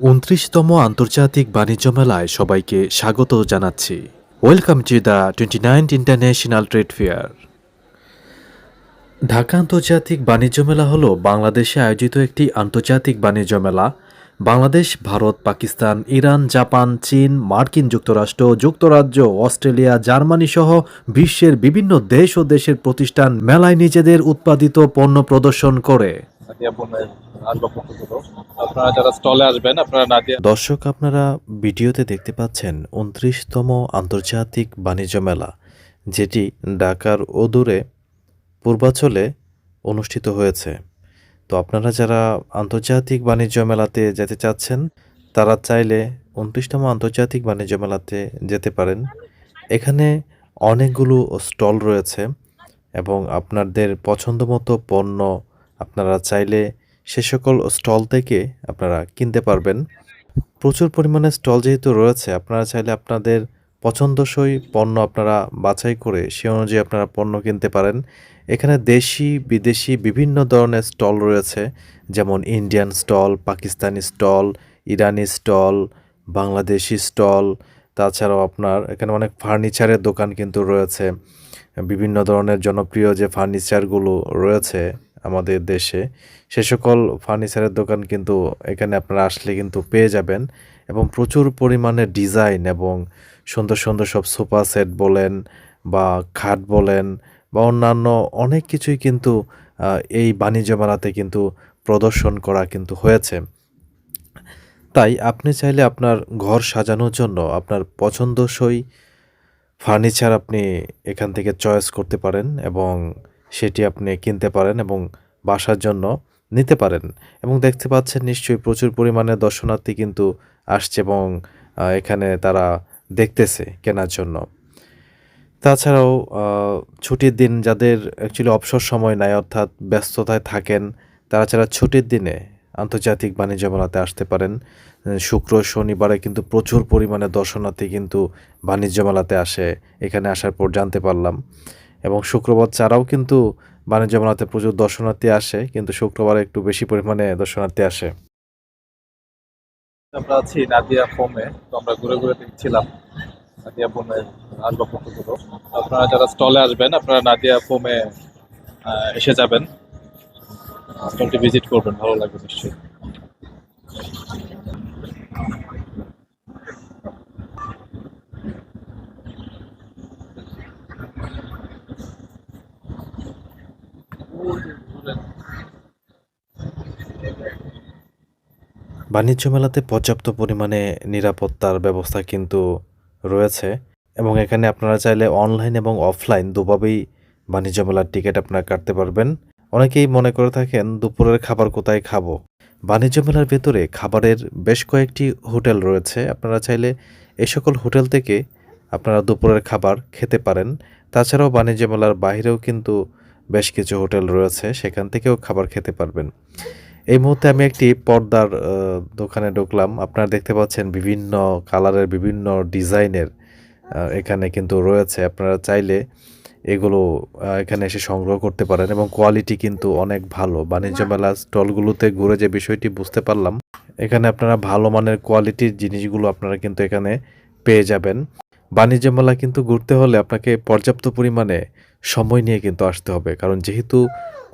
উনত্রিশতম আন্তর্জাতিক বাণিজ্য মেলায় সবাইকে স্বাগত জানাচ্ছি। Welcome to the twenty ninth international trade fair Dhaka আন্তর্জাতিক বাণিজ্য মেলা হল বাংলাদেশে আয়োজিত একটি আন্তর্জাতিক বাণিজ্য মেলা। বাংলাদেশ, ভারত, পাকিস্তান, ইরান, জাপান, চীন, মার্কিন যুক্তরাষ্ট্র, যুক্তরাজ্য, অস্ট্রেলিয়া, জার্মানি সহ বিশ্বের বিভিন্ন দেশ ও দেশের প্রতিষ্ঠান মেলায় নিজেদের উৎপাদিত পণ্য প্রদর্শন করে। দর্শক, আপনারা ভিডিওতে দেখতে পাচ্ছেন উনত্রিশতম আন্তর্জাতিক বাণিজ্য মেলা, যেটি ঢাকার অদূরে পূর্বাচলে অনুষ্ঠিত হয়েছে। তো আপনারা যারা আন্তর্জাতিক বাণিজ্য মেলাতে যেতে চাচ্ছেন, তারা চাইলে উনত্রিশতম আন্তর্জাতিক বাণিজ্য মেলাতে যেতে পারেন। এখানে অনেকগুলো স্টল রয়েছে এবং আপনাদের পছন্দ মতো পণ্য আপনারা চাইলে সে সকল স্টল থেকে আপনারা কিনতে পারবেন। প্রচুর পরিমাণে স্টল যেহেতু রয়েছে, আপনারা চাইলে আপনাদের পছন্দসই পণ্য আপনারা বাছাই করে সে অনুযায়ী আপনারা পণ্য কিনতে পারেন। এখানে দেশি, বিদেশি বিভিন্ন ধরনের স্টল রয়েছে, যেমন Indian stall, Pakistani stall, Irani stall, Bangladeshi stall, তাছাড়াও আপনার এখানে অনেক ফার্নিচারের দোকান কিন্তু রয়েছে। বিভিন্ন ধরনের জনপ্রিয় যে ফার্নিচারগুলো রয়েছে আমাদের দেশে। সে সকল ফার্নিচারের দোকান কিন্তু এখানে আপনারা আসলে কিন্তু পেয়ে যাবেন এবং প্রচুর পরিমাণে ডিজাইন এবং সুন্দর সুন্দর সব সোফা সেট বলেন বা খাট বলেন বা অন্যান্য অনেক কিছুই কিন্তু এই বাণিজ্য মেলাতে কিন্তু প্রদর্শন করা কিন্তু হয়েছে। তাই আপনি চাইলে আপনার ঘর সাজানোর জন্য আপনার পছন্দসই ফার্নিচার আপনি এখান থেকে চয়েস করতে পারেন এবং সেটি আপনি কিনতে পারেন এবং বাসার জন্য নিতে পারেন। এবং দেখতে পাচ্ছেন নিশ্চয়ই প্রচুর পরিমাণে দর্শনার্থী কিন্তু আসছে এবং এখানে তারা দেখতেছে কেনার জন্য। তাছাড়াও ছুটির দিন যাদের অ্যাকচুয়ালি অবসর সময় নাই অর্থাৎ ব্যস্ততায় থাকেন, তারা ছাড়া ছুটির দিনে আন্তর্জাতিক বাণিজ্য মেলাতে আসতে পারেন। শুক্র, শনিবারে কিন্তু প্রচুর পরিমাণে দর্শনার্থী কিন্তু বাণিজ্য মেলাতে আসে। এখানে আসার পর জানতে পারলাম। এবং শুক্রবার ছাড়াও কিন্তু বাণিজ্য মেলাতে প্রচুর দর্শনার্থী আসে, কিন্তু শুক্রবারে একটু বেশি পরিমাণে দর্শনার্থী আসে। আমরা আছি নাদিয়া ফোমে, তো আমরা ঘুরে ঘুরে দেখছিলাম নাদিয়া ফোমের আসবাবপত্রগুলো আপনারা যারা স্টলে আসবেন, আপনারা নাদিয়া ফোমে এসে যাবেন। স্টলটি ভিজিট করবেন, ভালো লাগবে নিশ্চয়ই। বাণিজ্য মেলাতে পর্যাপ্ত পরিমাণে নিরাপত্তার ব্যবস্থা কিন্তু রয়েছে এবং এখানে আপনারা চাইলে অনলাইন এবং অফলাইন দুভাবেই বাণিজ্য মেলার টিকিট আপনারা কাটতে পারবেন। অনেকেই মনে করে থাকেন, দুপুরের খাবার কোথায় খাব? বাণিজ্য মেলার ভেতরে খাবারের বেশ কয়েকটি হোটেল রয়েছে। আপনারা চাইলে এই সকল হোটেল থেকে আপনারা দুপুরের খাবার খেতে পারেন। তাছাড়াও বাণিজ্য মেলার বাইরেও কিন্তু বেশ কিছু হোটেল রয়েছে, সেখান থেকেও খাবার খেতে পারবেন। এই মুহূর্তে আমি একটি পর্দার দোকানে ঢুকলাম। আপনারা দেখতে পাচ্ছেন বিভিন্ন কালারের বিভিন্ন ডিজাইনের এখানে কিন্তু রয়েছে। আপনারা চাইলে এগুলো এখানে এসে সংগ্রহ করতে পারেন এবং কোয়ালিটি কিন্তু অনেক ভালো। বাণিজ্য মেলা স্টলগুলোতে ঘুরে যে বিষয়টি বুঝতে পারলাম এখানে আপনারা ভালো মানের কোয়ালিটির জিনিসগুলো আপনারা কিন্তু এখানে পেয়ে যাবেন। বাণিজ্য মেলা কিন্তু ঘুরতে হলে আপনাকে পর্যাপ্ত পরিমাণে সময় নিয়ে কিন্তু আসতে হবে। কারণ যেহেতু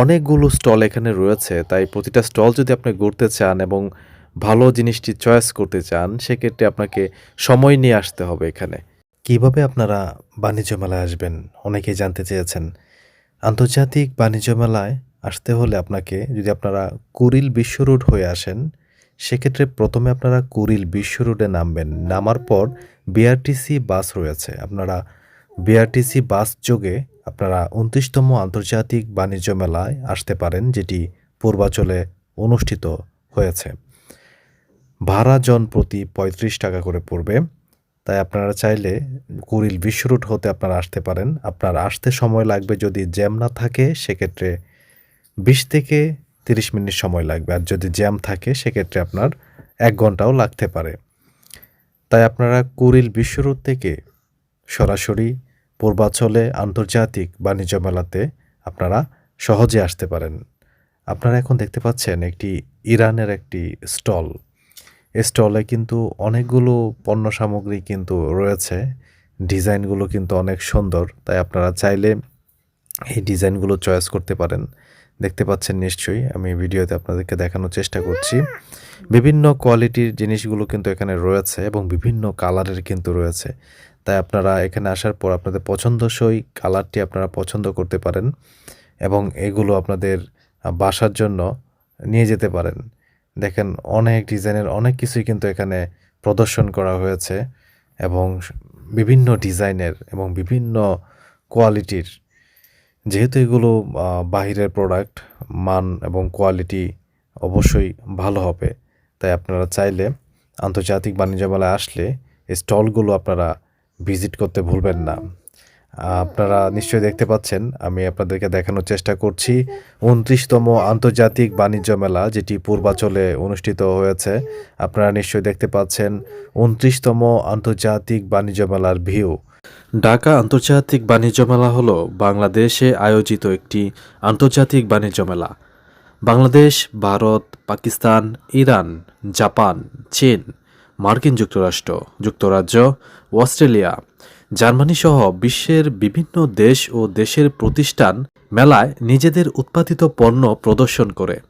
অনেকগুলো স্টল এখানে রয়েছে, তাই প্রতিটা স্টল যদি আপনি ঘুরতে চান এবং ভালো জিনিসটি চয়েস করতে চান, সেক্ষেত্রে আপনাকে সময় নিয়ে আসতে হবে এখানে। কীভাবে আপনারা বাণিজ্য মেলায় আসবেন? অনেকেই জানতে চেয়েছেন। আন্তর্জাতিক বাণিজ্য মেলায় আসতে হলে আপনাকে, যদি আপনারা কুরিল বিশ্ব রোড হয়ে আসেন, সেক্ষেত্রে প্রথমে আপনারা কুরিল বিশ্ব রোডে নামবেন। নামার পর বিআরটিসি বাস রয়েছে। আপনারা বিআরটিসি বাস যোগে আপনারা উনত্রিশতম আন্তর্জাতিক বাণিজ্য মেলায় আসতে পারেন, যেটি পূর্বাচলে অনুষ্ঠিত হয়েছে। ভাড়া জন প্রতি পঁয়ত্রিশ টাকা করে পড়বে। তাই আপনারা চাইলে কুড়িল বিশ্ব রুট হতে আপনারা আসতে পারেন। আপনার আসতে সময় লাগবে যদি জ্যাম না থাকে, সেক্ষেত্রে বিশ থেকে তিরিশ মিনিট সময় লাগবে। আর যদি জ্যাম থাকে, সেক্ষেত্রে আপনার এক ঘন্টাও লাগতে পারে। তাই আপনারা কুড়িল বিশ্ব রুট থেকে সরাসরি পূর্বাচলে আন্তর্জাতিক বাণিজ্য মেলাতে আপনারা সহজে আসতে পারেন। আপনারা এখন দেখতে পাচ্ছেন একটি ইরানের একটি স্টল। এ স্টলে কিন্তু অনেকগুলো পণ্য সামগ্রী কিন্তু রয়েছে। ডিজাইনগুলো কিন্তু অনেক সুন্দর, তাই আপনারা চাইলে এই ডিজাইনগুলো চয়েস করতে পারেন। দেখতে পাচ্ছেন নিশ্চয়ই, আমি ভিডিওতে আপনাদেরকে দেখানোর চেষ্টা করছি। বিভিন্ন কোয়ালিটির জিনিসগুলো কিন্তু এখানে রয়েছে এবং বিভিন্ন কালারের কিন্তু রয়েছে। তাই আপনারা এখানে আসার পর আপনাদের পছন্দসই কালারটি আপনারা পছন্দ করতে পারেন এবং এগুলো আপনাদের বাসার জন্য নিয়ে যেতে পারেন। দেখেন, অনেক ডিজাইনের অনেক কিছুই কিন্তু এখানে প্রদর্শন করা হয়েছে এবং বিভিন্ন ডিজাইনের এবং বিভিন্ন কোয়ালিটির। যেহেতু এগুলো বাহিরের প্রোডাক্ট, মান এবং কোয়ালিটি অবশ্যই ভালো হবে। তাই আপনারা চাইলে আন্তর্জাতিক বাণিজ্য মেলায় আসলে এই স্টলগুলো আপনারা ভিজিট করতে ভুলবেন না। আপনারা নিশ্চয়ই দেখতে পাচ্ছেন, আমি আপনাদেরকে দেখানোর চেষ্টা করছি। উনত্রিশতম আন্তর্জাতিক বাণিজ্য মেলা, যেটি পূর্বাচলে অনুষ্ঠিত হয়েছে, আপনারা নিশ্চয়ই দেখতে পাচ্ছেন উনত্রিশতম আন্তর্জাতিক বাণিজ্য মেলার ভিউ। ঢাকা আন্তর্জাতিক বাণিজ্য মেলা হলো বাংলাদেশে আয়োজিত একটি আন্তর্জাতিক বাণিজ্য মেলা। বাংলাদেশ, ভারত, পাকিস্তান, ইরান, জাপান, চীন মার্কিন যুক্তরাষ্ট্র, যুক্তরাজ্য অস্ট্রেলিয়া। জার্মানি সহ বিশ্বের বিভিন্ন দেশ ও দেশের প্রতিষ্ঠান মেলায় নিজেদের উৎপাদিত পণ্য প্রদর্শন করে।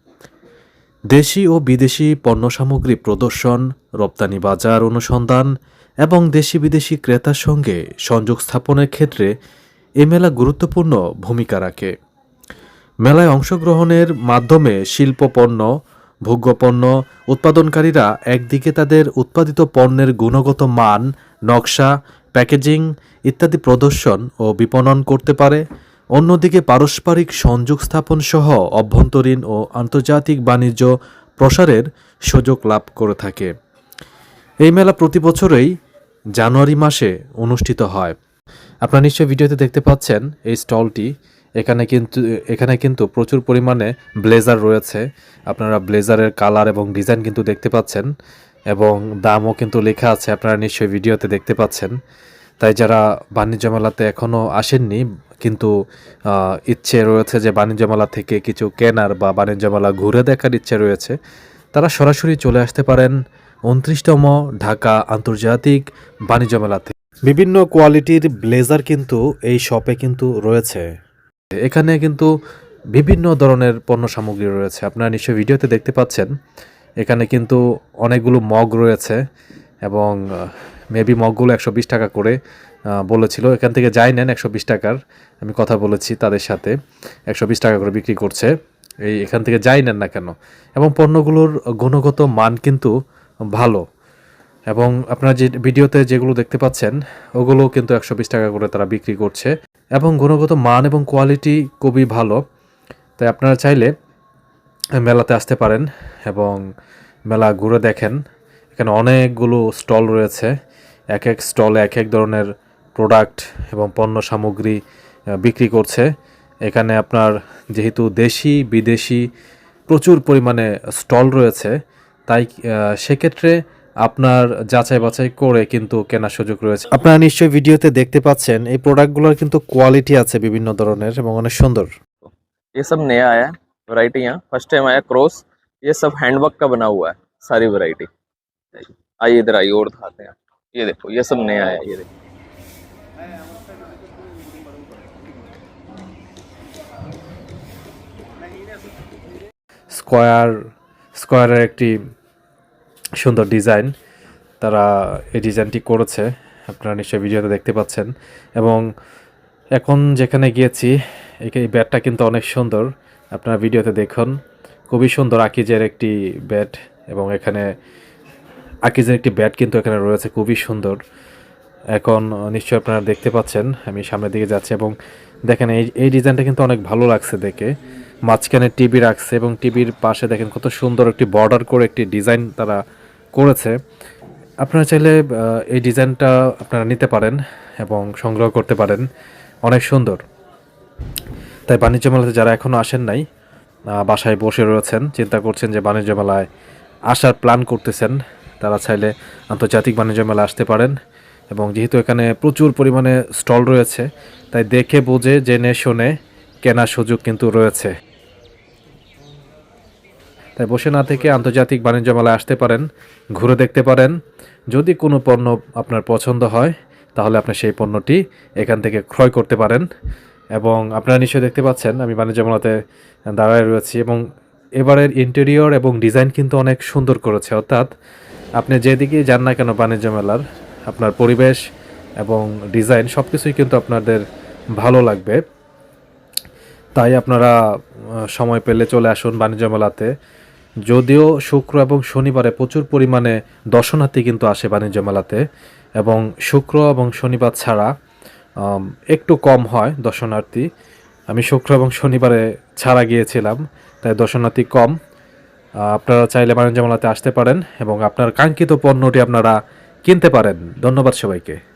দেশি ও বিদেশি পণ্য সামগ্রী প্রদর্শন, রপ্তানি বাজার অনুসন্ধান এবং দেশি বিদেশি ক্রেতার সঙ্গে সংযোগ স্থাপনের ক্ষেত্রে এ মেলা গুরুত্বপূর্ণ ভূমিকা রাখে। মেলায় অংশগ্রহণের মাধ্যমে শিল্প পণ্য ভোগ্যপণ্য উৎপাদনকারীরা একদিকে তাদের উৎপাদিত পণ্যের গুণগত মান, নকশা, প্যাকেজিং ইত্যাদি প্রদর্শন ও বিপণন করতে পারে। অন্যদিকে পারস্পরিক সংযোগ স্থাপন সহ অভ্যন্তরীণ ও আন্তর্জাতিক বাণিজ্য প্রসারের সুযোগ লাভ করে থাকে। এই মেলা প্রতি বছরই জানুয়ারি মাসে অনুষ্ঠিত হয়। আপনারা নিশ্চয়ই ভিডিওতে দেখতে পাচ্ছেন এই স্টলটি। এখানে কিন্তু এখানে কিন্তু প্রচুর পরিমাণে ব্লেজার রয়েছে। আপনারা ব্লেজারের কালার এবং ডিজাইন কিন্তু দেখতে পাচ্ছেন এবং দামও কিন্তু লেখা আছে, আপনারা নিশ্চয়ই ভিডিওতে দেখতে পাচ্ছেন। তাই যারা বাণিজ্য মেলাতে এখনও আসেননি, কিন্তু ইচ্ছে রয়েছে যে বাণিজ্য মেলা থেকে কিছু কেনার বা বাণিজ্য মেলা ঘুরে দেখার ইচ্ছে রয়েছে, তারা সরাসরি চলে আসতে পারেন উনত্রিশতম ঢাকা আন্তর্জাতিক বাণিজ্য মেলাতে। বিভিন্ন কোয়ালিটির ব্লেজার কিন্তু এই শপে কিন্তু রয়েছে। এখানে কিন্তু বিভিন্ন ধরনের পণ্য সামগ্রী রয়েছে। আপনারা নিশ্চয়ই ভিডিওতে দেখতে পাচ্ছেন। এখানে কিন্তু অনেকগুলো মগ রয়েছে এবং মেবি মগগুলো একশো বিশ টাকা করে বলেছিল। এখান থেকে যাই নেন একশো বিশ টাকার। আমি কথা বলেছি তাদের সাথে। একশো বিশ টাকা করে বিক্রি করছে। এই এখান থেকে যাই নেন না কেন? এবং পণ্যগুলোর গুণগত মান কিন্তু ভালো। এবং আপনারা যে ভিডিওতে যেগুলো দেখতে পাচ্ছেন, ওগুলো কিন্তু একশো বিশ টাকা করে তারা বিক্রি করছে। এবং গুণগত মান এবং কোয়ালিটি খুবই ভালো। তাই আপনারা চাইলে মেলাতে আসতে পারেন এবং মেলা ঘুরে দেখেন। এখানে অনেকগুলো স্টল রয়েছে। এক এক স্টলে এক এক ধরনের প্রোডাক্ট এবং পণ্য সামগ্রী বিক্রি করছে। এখানে আপনার যেহেতু দেশি, বিদেশি প্রচুর পরিমাণে স্টল রয়েছে, তাই সেক্ষেত্রে আপনার যাচাই বাছাই করে কিন্তু কেনার সুযোগ রয়েছে আপনারা নিশ্চয়ই ভিডিওতে দেখতে পাচ্ছেন এই প্রোডাক্টগুলোর কিন্তু কোয়ালিটি আছে বিভিন্ন ধরনের এবং অনেক সুন্দর ये सब नया आया है वैरायटी यहाँ फर्स्ट टाइम आया क्रॉस ये सब हैंडवर्क का बना हुआ है सारी वैरायटी आइए इधर आइए और दिखाते हैं ये देखो ये सब नया आया ये देखो স্কোয়ার স্কোয়ারের একটি সুন্দর ডিজাইন তারা এই ডিজাইনটি করেছে। আপনারা নিশ্চয়ই ভিডিওতে দেখতে পাচ্ছেন। এবং এখন যেখানে গিয়েছি এই- ব্যাটটা কিন্তু অনেক সুন্দর। আপনারা ভিডিওতে দেখুন, খুবই সুন্দর আকিজের একটি ব্যাট এবং এখানে আকিজের একটি ব্যাট কিন্তু এখানে রয়েছে, খুবই সুন্দর। এখন নিশ্চয়ই আপনারা দেখতে পাচ্ছেন, আমি সামনের দিকে যাচ্ছি এবং দেখেন, এই এই ডিজাইনটা কিন্তু অনেক ভালো লাগছে দেখে। মাঝখানে টিভি রাখছে এবং টিভির পাশে দেখেন কত সুন্দর একটি বর্ডার করে একটি ডিজাইন তারা করেছে, আপনারা চাইলে এই ডিজাইনটা আপনারা নিতে পারেন এবং সংগ্রহ করতে পারেন। অনেক সুন্দর। তাই বাণিজ্য মেলাতে যারা এখনও আসেন নাই বাসায় বসে রয়েছেন, চিন্তা করছেন যে বাণিজ্য মেলায় আসার প্ল্যান করতেছেন, তারা চাইলে আন্তর্জাতিক বাণিজ্য মেলা আসতে পারেন এবং যেহেতু এখানে প্রচুর পরিমাণে স্টল রয়েছে, তাই দেখে বুঝে, জেনে শুনে কেনার সুযোগ কিন্তু রয়েছে। তাই বসে না থেকে আন্তর্জাতিক বাণিজ্য মেলায় আসতে পারেন, ঘুরে দেখতে পারেন। যদি কোনো পণ্য আপনার পছন্দ হয়, তাহলে আপনি সেই পণ্যটি এখান থেকে ক্রয় করতে পারেন। এবং আপনারা নিশ্চয়ই দেখতে পাচ্ছেন, আমি বাণিজ্য মেলাতে দাঁড়ায় রয়েছি এবং এবারের ইন্টেরিয়র এবং ডিজাইন কিন্তু অনেক সুন্দর করেছে। অর্থাৎ আপনি যেদিকেই যান না কেন বাণিজ্য মেলার, আপনার পরিবেশ এবং ডিজাইন সব কিছুই কিন্তু আপনাদের ভালো লাগবে। তাই আপনারা সময় পেলে চলে আসুন বাণিজ্য মেলাতে। যদিও শুক্র এবং শনিবারে প্রচুর পরিমাণে দর্শনার্থী কিন্তু আসে বাণিজ্য মেলাতে, এবং শুক্র এবং শনিবার ছাড়া একটু কম হয় দর্শনার্থী। আমি শুক্র এবং শনিবারে ছাড়া গিয়েছিলাম, তাই দর্শনার্থী কম। আপনারা চাইলে বাণিজ্য মেলাতে আসতে পারেন, এবং আপনার কাঙ্ক্ষিত পণ্যটি আপনারা কিনতে পারেন। ধন্যবাদ সবাইকে।